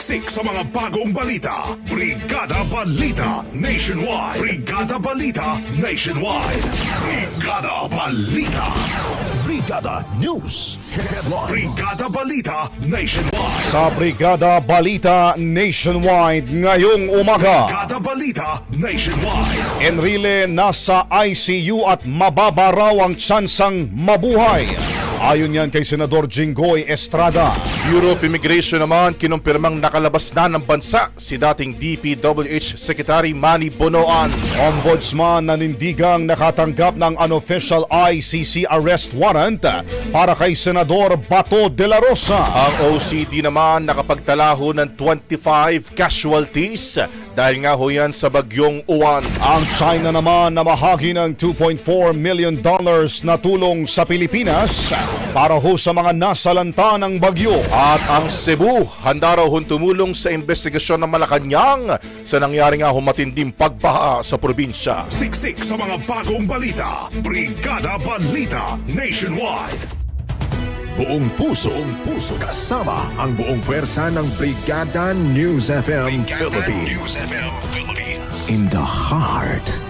Siksik sa mga bagong balita. Brigada Balita Nationwide. Brigada Balita Nationwide. Brigada Balita. Brigada News Headlines. Brigada Balita Nationwide. Sa Brigada Balita Nationwide ngayong umaga. Brigada Balita Nationwide. Enrile nasa ICU at mababa raw ang tsansang mabuhay. Ayon yan kay Senador Jinggoy Estrada. Bureau of Immigration naman kinumpirmang nakalabas na ng bansa si dating DPWH Secretary Manny Bonoan. Ombudsman nanindigang nakatanggap ng unofficial ICC arrest warrant para kay Senador Bato de la Rosa. Ang OCD naman nakapagtalaho ng 25 casualties dahil nga ho yan sa bagyong Uwan. Ang China naman na mahagi ng 2.4 million dollars na tulong sa Pilipinas para ho sa mga nasalanta ng bagyo. At ang Cebu, handa raw hong tumulong sa investigasyon ng Malacanang sa nangyari nga ho matinding pagbaha sa probinsya. Siksik sa mga bagong balita. Brigada Balita Nationwide. Buong puso, buong puso kasama ang buong pwersa ng Brigada News FM Philippines. In the heart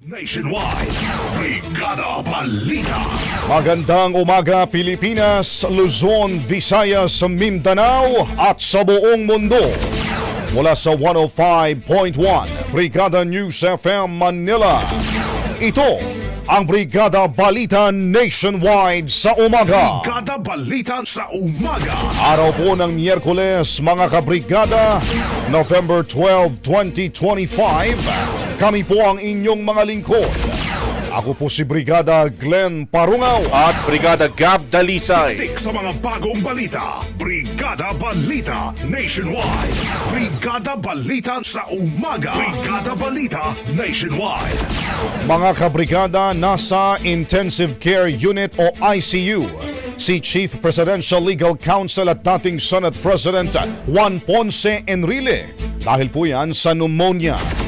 Nationwide. Brigada Balita. Magandang umaga Pilipinas, Luzon, Visayas, Mindanao at sa buong mundo. Mula sa 105.1 Brigada News FM Manila. Ito ang Brigada Balita Nationwide sa umaga. Brigada Balita sa umaga. Araw po ng Miyerkules, mga kabrigada, November 12, 2025. Kami po ang inyong mga lingkod. Ako po si Brigada Glenn Parungaw. At Brigada Gab Dalisay. Siksik sa mga bagong balita. Brigada Balita Nationwide. Brigada Balita sa umaga. Brigada Balita Nationwide. Mga kabrigada nasa Intensive Care Unit o ICU. Si Chief Presidential Legal Counsel at dating Senate President Juan Ponce Enrile. Dahil po yan sa pneumonia.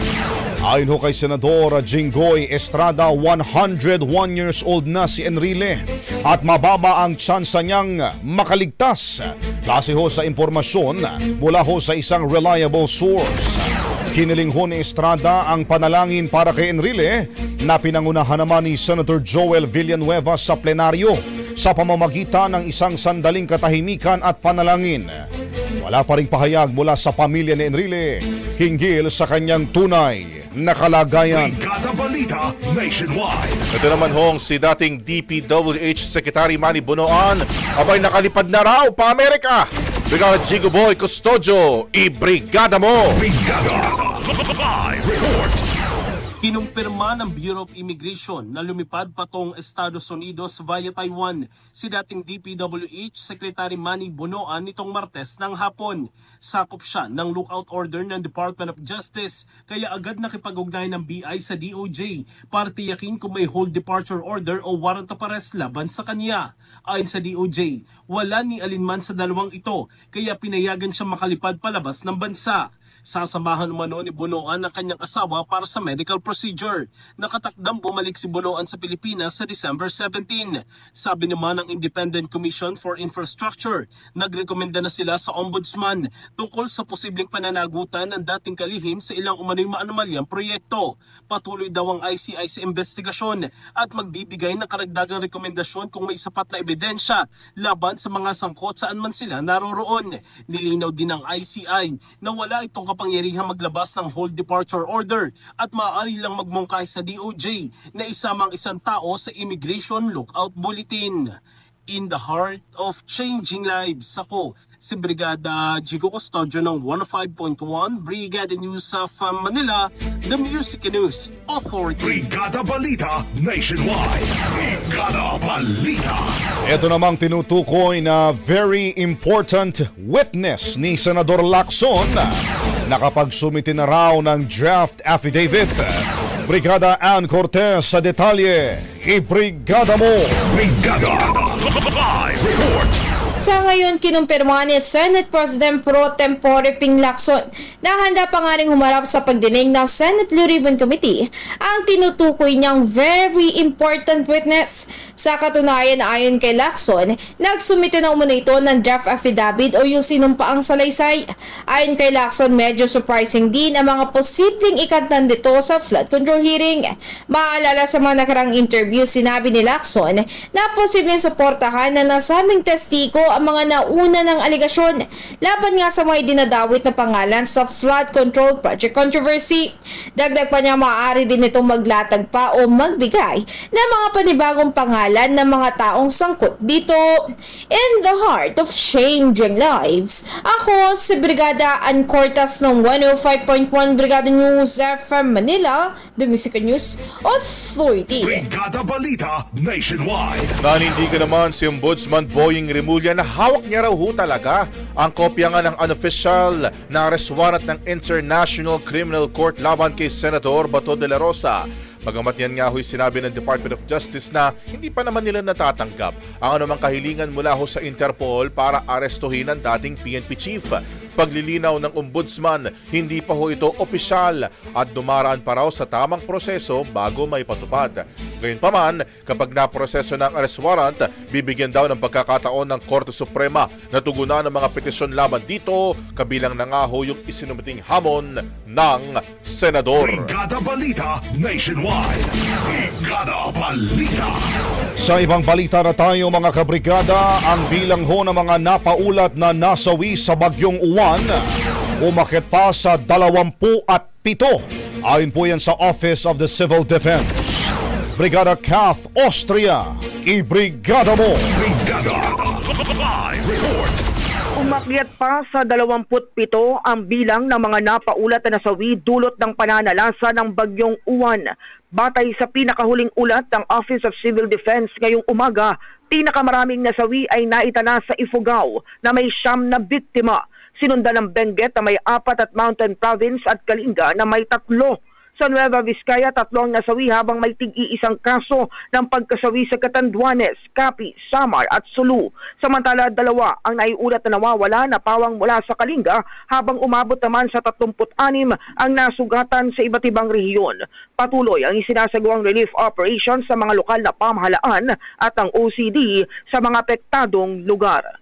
Ayon ho kay Senador Jinggoy Estrada, 101 years old na si Enrile at mababa ang tsansa niyang makaligtas. Base ho sa impormasyon mula ho sa isang reliable source. Kiniling ho ni Estrada ang panalangin para kay Enrile na pinangunahan naman ni Senator Joel Villanueva sa plenaryo sa pamamagitan ng isang sandaling katahimikan at panalangin. Wala pa ring pahayag mula sa pamilya ni Enrile hinggil sa kanyang tunay na kalagayan. Balita Nationwide. Ito naman hong si dating DPWH Secretary Manny Bunoan abay nakalipad na raw pa Amerika. Brigada Jigo Boy Custodio, i-brigada mo! Brigada. Kinumpirma ng Bureau of Immigration na lumipad patong Estados Unidos via Taiwan si dating DPWH Secretary Manny Bonoan nitong Martes ng hapon. Sakop siya ng lookout order ng Department of Justice kaya agad nakipag-ugnay ng BI sa DOJ para tiyakin kung may hold departure order o warrant of arrest laban sa kanya. Ayon sa DOJ, wala ni alinman sa dalawang ito kaya pinayagan siya makalipad palabas ng bansa. Sasamahan umano ni Bunoan ang kanyang asawa para sa medical procedure. Nakatakdang bumalik si Bunoan sa Pilipinas sa December 17. Sabi naman ng Independent Commission for Infrastructure, nagrekomenda na sila sa Ombudsman tungkol sa posibleng pananagutan ng dating kalihim sa ilang umano'y maanomalyang proyekto. Patuloy daw ang ICI sa investigasyon at magbibigay ng karagdagang rekomendasyon kung may sapat na ebidensya laban sa mga sangkot saan man sila naroroon. Nilinaw din ng ICI na wala itong kapangyarihang maglabas ng hold departure order at maaari lang magmungkay sa DOJ na isama ang isang tao sa Immigration Lookout Bulletin. In the heart of changing lives, ako si Brigada Jigo Custodio ng 105.1 Brigada News of Manila, the Music News Authority. Brigada Balita Nationwide. Brigada Balita. Ito namang tinutukoy na very important witness ni Senador Lacson nakapagsumiti na raw ng draft affidavit. Brigada Ann Cortez sa detalye. Ibrigada mo! Brigada Live Report. Sa ngayon, kinumpirma ni Senate President Pro Tempore Ping Lacson na handa pa nga rin humarap sa pagdinig ng Senate Blue Ribbon Committee ang tinutukoy niyang very important witness. Sa katunayan, ayon kay Lacson, nagsumite na umano ito ng draft affidavit o yung sinumpaang salaysay. Ayon kay Lacson, medyo surprising din ang mga posibleng ikantan dito sa flood control hearing. Maalala sa mga nakarang interview, sinabi ni Lacson na posibleng suportahan na nasabing testigo ang mga nauna ng aligasyon laban nga sa mga dinadawit na pangalan sa flood control project controversy. Dagdag pa niya maaari din itong maglatag pa o magbigay ng mga panibagong pangalan ng mga taong sangkot dito. In the heart of changing lives, ako si Brigada Ann Cortas ng 105.1 Brigada News FM Manila, The Music News Authority. Brigada Balita Nationwide. Nanindigan naman si Ombudsman Boying Remulla na hawak niya raw ho talaga ang kopya nga ng unofficial na arrest warrant ng International Criminal Court laban kay Senator Bato de la Rosa. Bagamat yan nga ho'y sinabi ng Department of Justice na hindi pa naman nila natatanggap ang anumang kahilingan mula ho sa Interpol para arestuhin ang dating PNP chief. Paglilinaw ng ombudsman, hindi pa ho ito opisyal at dumaraan pa raw sa tamang proseso bago may patupad. Gayunpaman, kapag naproseso ng arrest warrant, bibigyan daw ng pagkakataon ng Korte Suprema na tugunan ang mga petisyon laban dito, kabilang na nga ho yung isinumiting hamon ng senador. Brigada Balita Nationwide. Brigada Balita. Sa ibang balita na tayo mga kabrigada, ang bilang ho ng mga napaulat na nasawi sa bagyong uwan, umakit pa sa 27. Ayon po yan sa Office of the Civil Defense. Brigada Kath Austria, ibrigada mo! Brigada Live Report. Umakyat pa sa 27 ang bilang ng mga napaulat na nasawi dulot ng pananalasa ng bagyong uwan. Batay sa pinakahuling ulat ng Office of Civil Defense ngayong umaga, pinakamaraming nasawi ay naitana sa Ifugao na may siyam na biktima. Sinundan ng Benguet na may apat at Mountain Province at Kalinga na may tatlo. Sa Nueva Vizcaya, tatlo ang nasawi habang may tig-iisang kaso ng pagkasawi sa Catanduanes, Capi, Samar at Sulu. Samantala, dalawa ang naiulat na nawawala na pawang mula sa Kalinga habang umabot naman sa 36 ang nasugatan sa iba't ibang rehiyon. Patuloy ang isinasagawang relief operations sa mga lokal na pamahalaan at ang OCD sa mga apektadong lugar.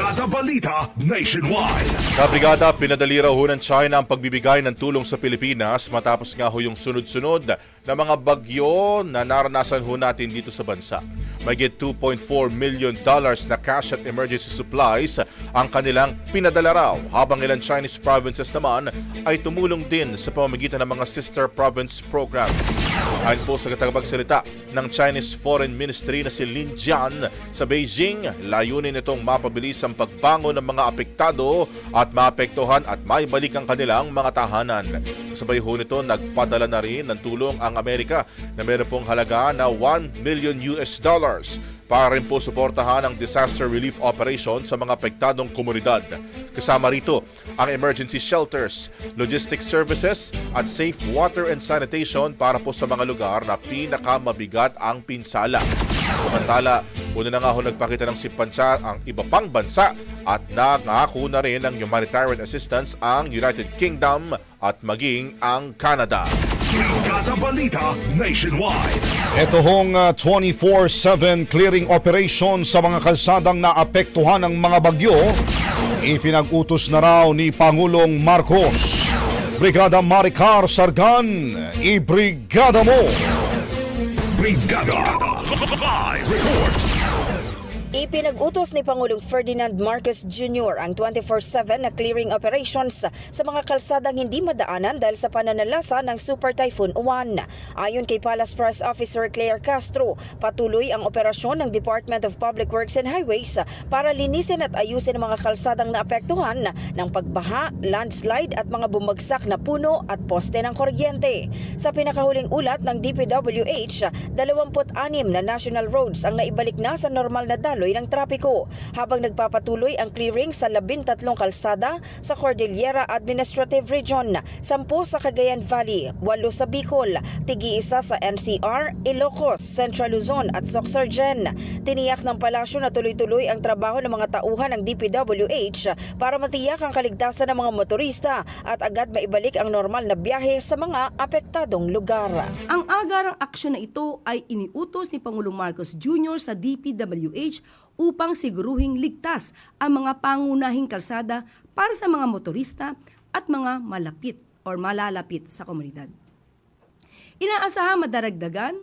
Brigada Balita Nationwide. Kabrigada, pinadali raw ho ng China ang pagbibigay ng tulong sa Pilipinas matapos nga ho yung sunod-sunod na mga bagyo na naranasan ho natin dito sa bansa. Magit 2.4 million dollars na cash at emergency supplies ang kanilang pinadala raw habang ilang Chinese provinces naman ay tumulong din sa pamamagitan ng mga sister province programs. Ayon po sa katagpagsalita ng Chinese Foreign Ministry na si Lin Jian sa Beijing, layunin itong mapabilis ang pagbangon ng mga apektado at maapektuhan at maibalik ang kanilang mga tahanan. Sabay ho nito, nagpadala na rin ng tulong ang Amerika na meron pong halaga na 1 million US dollars para rin po suportahan ang disaster relief operation sa mga apektadong komunidad. Kasama rito ang emergency shelters, logistics services at safe water and sanitation para po sa mga lugar na pinakamabigat ang pinsala. Samantala, una na nga ho nagpakita ng simpansya ang iba pang bansa at nangako na rin ng humanitarian assistance ang United Kingdom at maging ang Canada. Brigada Balita Nationwide. Ito hong uh, 24-7 clearing operation sa mga kalsadang naapektuhan ng mga bagyo, ipinag-utos na raw ni Pangulong Marcos. Brigada Maricar Sargan, i-brigada mo! Brigada Live Report. Ipinag-utos ni Pangulong Ferdinand Marcos Jr. ang 24-7 na clearing operations sa mga kalsadang hindi madaanan dahil sa pananalasa ng Super Typhoon Uwan. Ayon kay Palace Press Officer Claire Castro, patuloy ang operasyon ng Department of Public Works and Highways para linisin at ayusin ang mga kalsadang naapektuhan ng pagbaha, landslide at mga bumagsak na puno at poste ng kuryente. Sa pinakahuling ulat ng DPWH, 26 na national roads ang naibalik na sa normal na daloy ng trapiko habang nagpapatuloy ang clearing sa 13 kalsada sa Cordillera Administrative Region, 10 sa Cagayan Valley, 8 sa Bicol, tigi-isa sa NCR, Ilocos, Central Luzon at Soxargen. Tiniyak ng palasyo na tuloy-tuloy ang trabaho ng mga tauhan ng DPWH para matiyak ang kaligtasan ng mga motorista at agad maibalik ang normal na biyahe sa mga apektadong lugar. Ang agarang aksyon na ito ay iniutos ni Pangulong Marcos Jr. sa DPWH upang siguruhing ligtas ang mga pangunahing kalsada para sa mga motorista at mga malapit or malalapit sa komunidad. Inaasahan madaragdagan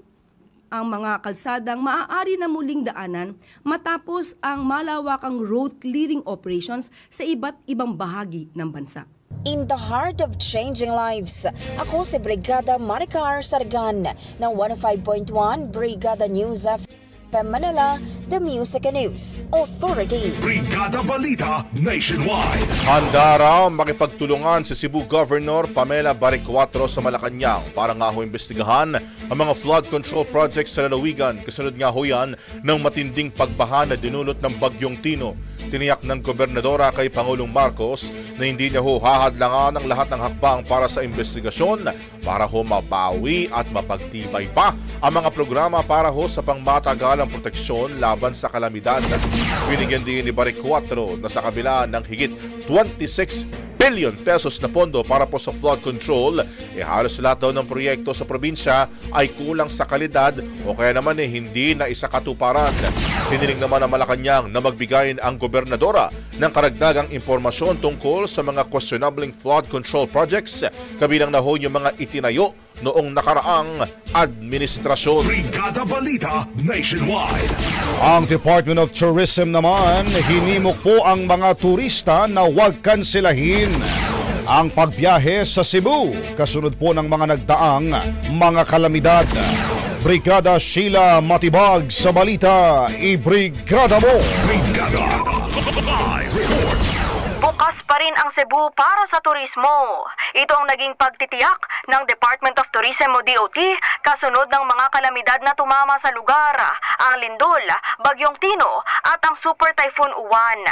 ang mga kalsadang maaari na muling daanan matapos ang malawakang road clearing operations sa iba't ibang bahagi ng bansa. In the heart of changing lives, ako si Brigada Maricar Sargan ng 105.1 Brigada News FM Manila, The Music and News Authority. Brigada Balita Nationwide. Handa raw makipagtulungan si Cebu Governor Pamela Baricuatro sa Malacanang para nga ho imbestigahan ang mga flood control projects sa lalawigan. Kasunod nga ho yan ng matinding pagbaha na dinulot ng Bagyong Tino. Tiniyak ng gobernadora kay Pangulong Marcos na hindi niya ho hahadlangan ang lahat ng hakbang para sa investigasyon para ho mabawi at mapagtibay pa ang mga programa para ho sa pangmatagalang proteksyon laban sa kalamidad. Binigyan din ni Baricuatro na sa kabila ng higit 26 billion pesos na pondo para po sa flood control, eh halos lahat daw ng proyekto sa probinsya ay kulang sa kalidad o kaya naman eh hindi na isa katuparan. Hiniling naman ang Malacanang na magbigayin ang gobernadora ng karagdagang impormasyon tungkol sa mga questionabling flood control projects kabilang na ho yung mga itinayo noong nakaraang administrasyon. Brigada Balita Nationwide. Ang Department of Tourism naman, hinimok po ang mga turista na huwag kansilahin ang pagbiyahe sa Cebu kasunod po ng mga nagdaang mga kalamidad. Brigada Sheila Matibag sa balita, i-brigada mo! Brigada Live Report. Bukas pa rin ang Cebu para sa turismo. Ito ang naging pagtitiyak ng Department of Tourism o DOT kasunod ng mga kalamidad na tumama sa lugar, ang Lindol, Bagyong Tino at ang Super Typhoon Uwan.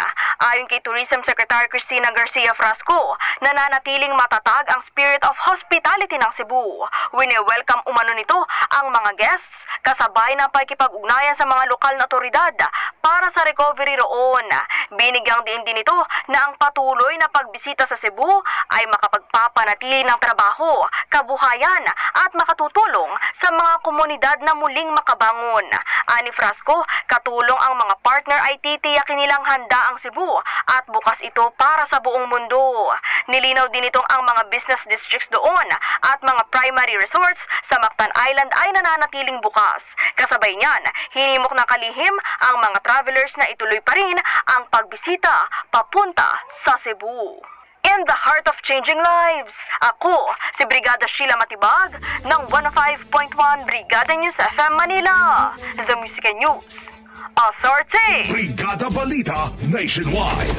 Ayon kay Tourism Secretary Cristina Garcia Frasco, nananatiling matatag ang spirit of hospitality ng Cebu. Wini-welcome umano nito ang mga guests kasabay ng pakikipag-ugnayan sa mga lokal na otoridad para sa recovery roon. Binigyang diin din ito na ang patuloy na pagbisita sa Cebu ay makapagpapanatili ng trabaho, kabuhayan at makatutulong sa mga komunidad na muling makabangon. Ani Frasco, katulong ang mga partner ay titiyakin nilang handa ang Cebu at bukas ito para sa buong mundo. Nilinaw din itong ang mga business districts doon at mga primary resorts sa Mactan Island ay nananatiling bukas. Kasabay niyan, hinimok na kalihim ang mga travelers na ituloy pa rin ang pagbisita papunta sa Cebu. In the heart of changing lives, ako si Brigada Sheila Matibag ng 105.1 Brigada News FM Manila, The Music and News Authority. Brigada Balita Nationwide.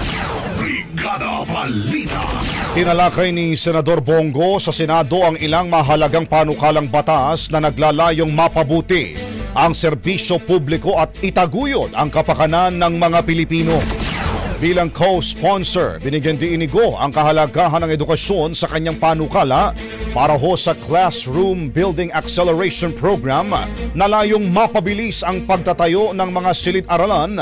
Brigada Balita. Tinalakay ni Senador Bongo sa Senado ang ilang mahalagang panukalang batas na naglalayong mapabuti ang serbisyo publiko at itaguyod ang kapakanan ng mga Pilipino. Bilang co-sponsor, binigyan ni Go ang kahalagahan ng edukasyon sa kanyang panukala para ho sa Classroom Building Acceleration Program na layong mapabilis ang pagtatayo ng mga silid-aralan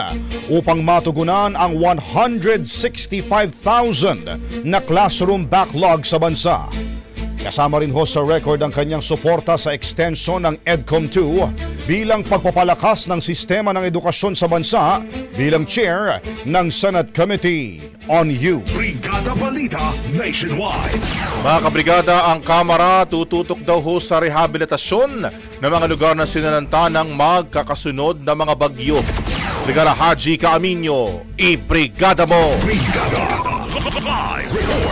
upang matugunan ang 165,000 na classroom backlog sa bansa. Kasama rin ho sa record ang kanyang suporta sa extension ng EDCOM 2 bilang pagpapalakas ng sistema ng edukasyon sa bansa bilang chair ng Senate Committee on Youth. Brigada Balita Nationwide. Mga kabrigada, ang Kamara tututok daw ho sa rehabilitasyon ng mga lugar na sinalanta ng magkakasunod na mga bagyo. Brigada Haji Kaaminyo, i-brigada mo! Brigada Live.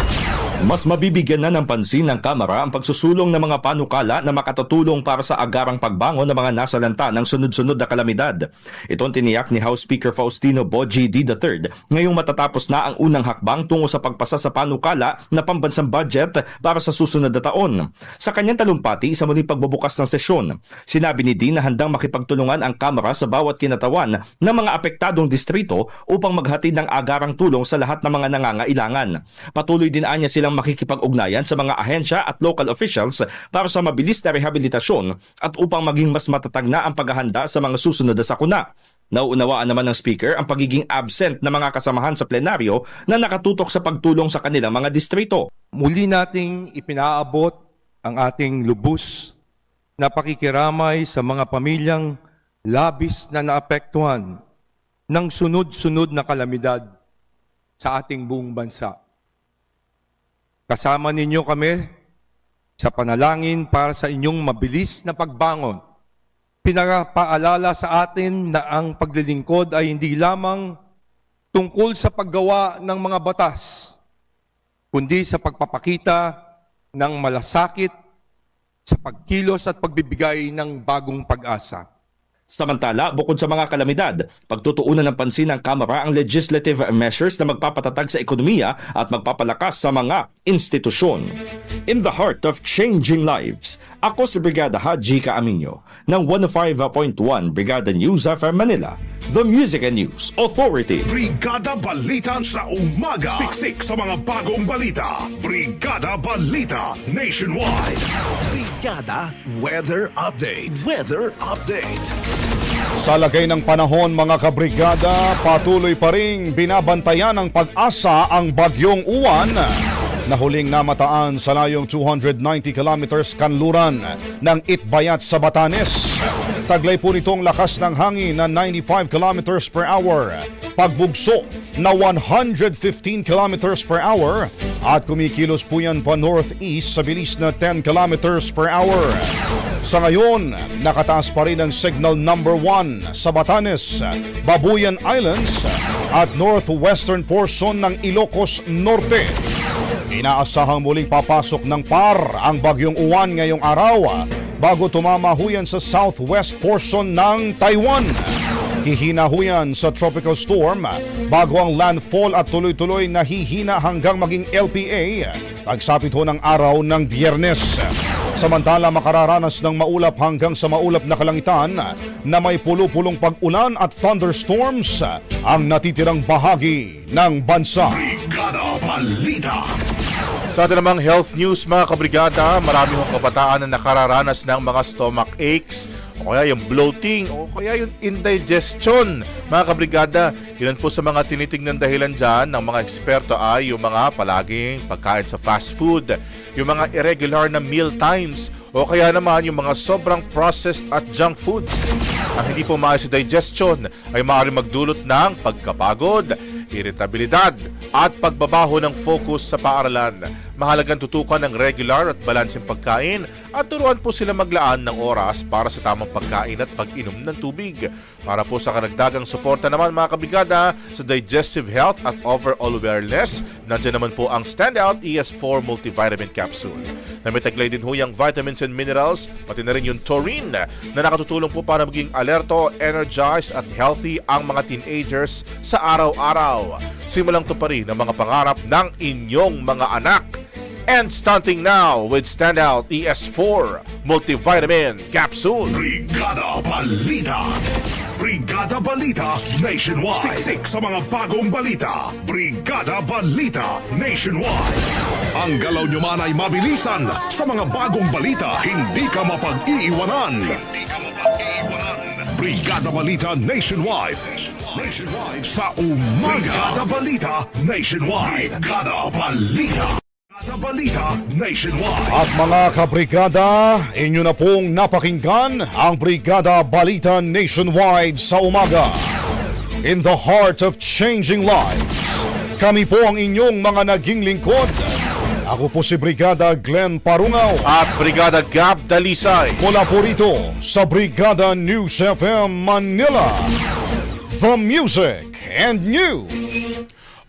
Mas mabibigyan na ng pansin ng Kamara ang pagsusulong ng mga panukala na makatutulong para sa agarang pagbangon ng mga nasalanta ng sunod-sunod na kalamidad. Ito ang tiniyak ni House Speaker Faustino Boji D. III ngayong matatapos na ang unang hakbang tungo sa pagpasa sa panukala na pambansang budget para sa susunod na taon. Sa kanyang talumpati sa muling pagbubukas ng sesyon, sinabi ni D na handang makipagtulungan ang Kamara sa bawat kinatawan ng mga apektadong distrito upang maghatid ng agarang tulong sa lahat ng mga nangangailangan. Patuloy din anya silang makikipag-ugnayan sa mga ahensya at local officials para sa mabilis na rehabilitasyon at upang maging mas matatag na ang paghahanda sa mga susunod na sakuna. Nauunawaan naman ng speaker ang pagiging absent ng mga kasamahan sa plenaryo na nakatutok sa pagtulong sa kanilang mga distrito. muli nating ipinaabot ang ating lubos na pakikiramay sa mga pamilyang labis na naapektuhan ng sunod-sunod na kalamidad sa ating buong bansa. Kasama ninyo kami sa panalangin para sa inyong mabilis na pagbangon. Pinapaalala sa atin na ang paglilingkod ay hindi lamang tungkol sa paggawa ng mga batas, kundi sa pagpapakita ng malasakit sa pagkilos at pagbibigay ng bagong pag-asa. Samantala, bukod sa mga kalamidad, pagtutuunan ng pansin ng Kamara ang legislative measures na magpapatatag sa ekonomiya at magpapalakas sa mga institusyon. In the heart of changing lives, ako si Brigada Haji Kaaminyo ng 105.1 Brigada News FM Manila, the Music and News Authority. Brigada Balita sa umaga. Siksik sa mga bagong balita. Brigada Balita Nationwide. Brigada Weather Update. Weather Update. Sa lagay ng panahon mga kabrigada, patuloy pa ring binabantayan ng pag-asa ang bagyong uwan na huling namataan sa layong 290 kilometers kanluran ng Itbayat sa Batanes. Taglay po nitong lakas ng hangin na 95 kilometers per hour, pagbugso na 115 kilometers per hour at kumikilos po yan pa northeast sa bilis na 10 kilometers per hour. Sa ngayon, nakataas pa rin ang signal number 1 sa Batanes, Babuyan Islands at northwestern portion ng Ilocos Norte. Inaasahang muling papasok ng par ang bagyong uwan ngayong araw bago tumama huyan sa southwest portion ng Taiwan. Hihina huyan sa tropical storm bago ang landfall at tuloy-tuloy na hihina hanggang maging LPA pagsapit ho ng araw ng biyernes. Samantala makararanas ng maulap hanggang sa maulap na kalangitan na may pulo-pulong pag-ulan at thunderstorms ang natitirang bahagi ng bansa. Brigada Balita. Sa atin namang health news mga kabrigada, marami hong kabataan na nakararanas ng mga stomach aches o kaya yung bloating, o kaya yung indigestion. Mga kabrigada, ilan po sa mga tinitingnan dahilan dyan ng mga eksperto ay yung mga palaging pagkain sa fast food, yung mga irregular na meal times, o kaya naman yung mga sobrang processed at junk foods. Ang hindi po maayos sa digestion ay maaari magdulot ng pagkapagod, iritabilidad at pagbabaho ng focus sa paaralan. Mahalagang tutukan ng regular at balanseng pagkain at turuan po sila maglaan ng oras para sa tamang pagkain at pag-inom ng tubig. Para po sa karagdagang suporta naman mga kabigada sa digestive health at overall wellness, nandiyan naman po ang Standout ES4 Multivitamin Capsule. Na may taglay din ho yung vitamins and minerals, pati na rin yung taurine na nakatutulong po para maging alerto, energized at healthy ang mga teenagers sa araw-araw. Simulang to pa rin ang mga pangarap ng inyong mga anak. And starting now with Standout ES4 Multivitamin Capsule. Brigada Balita. Brigada Balita Nationwide. Siksik sa mga bagong balita. Brigada Balita Nationwide. Ang galaw nyo man ay mabilisan sa mga bagong balita. Hindi ka mapag-iiwanan. Hindi ka mapag-iiwanan. Brigada Balita Nationwide. Nationwide sa umaga. Brigada Balita Nationwide. Brigada Balita. Brigada Balita Nationwide. At mga kabrigada, inyo na pong napakinggan ang Brigada Balita Nationwide sa umaga. In the heart of changing lives, kami po ang inyong mga naging lingkod. Ako po si Brigada Glenn Parungaw. At Brigada Gab Dalisay. Mula po rito sa Brigada News FM Manila. The Music and News